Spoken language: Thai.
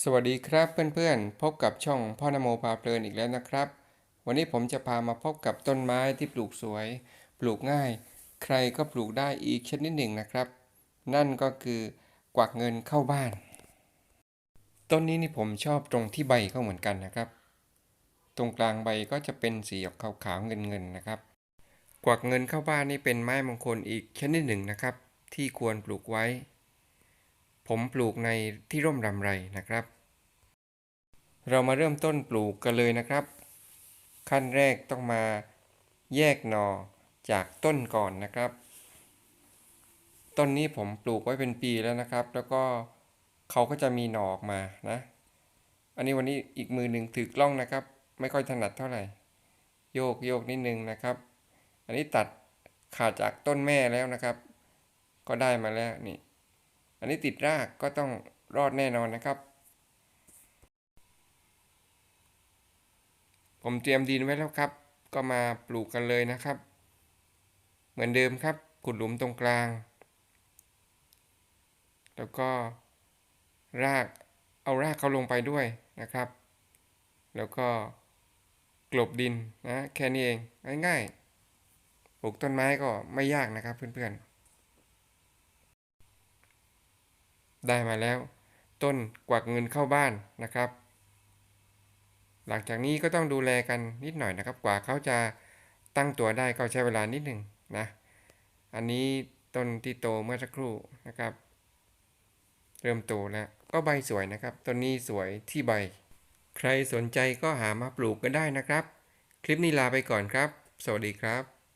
สวัสดีครับเพื่อนๆ พบกับช่องพ่อนโมพาเพลินอีกแล้วนะครับ วันนี้ผมจะพามาพบกับต้นไม้ที่ปลูกสวย ปลูกง่าย ใครก็ปลูกได้อีกชนิดหนึ่งนะครับ นั่นก็คือกวักเงินเข้าบ้าน ต้นนี้นี่ผมชอบตรงที่ใบเขาเหมือนกันนะครับ ตรงกลางใบก็จะเป็นสีออกขาวๆเงินๆนะครับ กวักเงินเข้าบ้านนี่เป็นไม้มงคลอีกชนิดหนึ่งนะครับ ที่ควรปลูกไว้ ผมปลูกในที่ร่มรำไรนะครับ เรามาเริ่มต้นปลูกกันเลยนะครับ ขั้นแรกต้องมาแยกหน่อจากต้นก่อนนะครับ ต้นนี้ผมปลูกไว้เป็นปีแล้วนะครับ แล้วก็เขาก็จะมีหน่อออกมานะ อันนี้วันนี้อีกมือหนึ่งถือกล้องนะครับ ไม่ค่อยถนัดเท่าไหร่ โยกโยกนิดนึงนะครับ อันนี้ตัดขาดจากต้นแม่แล้วนะครับ ก็ได้มาแล้วนี่ อันนี้ติดรากก็ต้องรอดแน่นอนนะครับ ผมเตรียมดินไว้แล้วครับ ก็มาปลูกกันเลยนะครับ เหมือนเดิมครับ ขุดหลุมตรงกลาง แล้วก็รากเอารากเขาลงไปด้วยนะครับ แล้วก็กลบดินนะแค่นี้เองง่ายๆปลูกต้นไม้ก็ไม่ยากนะครับเพื่อนๆ ได้มาแล้ว ต้นกวักเงินเข้าบ้านนะครับ หลังจากนี้ก็ต้องดูแลกันนิดหน่อยนะครับ กว่าเขาจะตั้งตัวได้ก็ใช้เวลานิดหนึ่งนะ อันนี้ต้นที่โตเมื่อสักครู่นะครับ เริ่มโตแล้วก็ใบสวยนะครับ ต้นนี้สวยที่ใบ ใครสนใจก็หามาปลูกกันได้นะครับ คลิปนี้ลาไปก่อนครับ สวัสดีครับ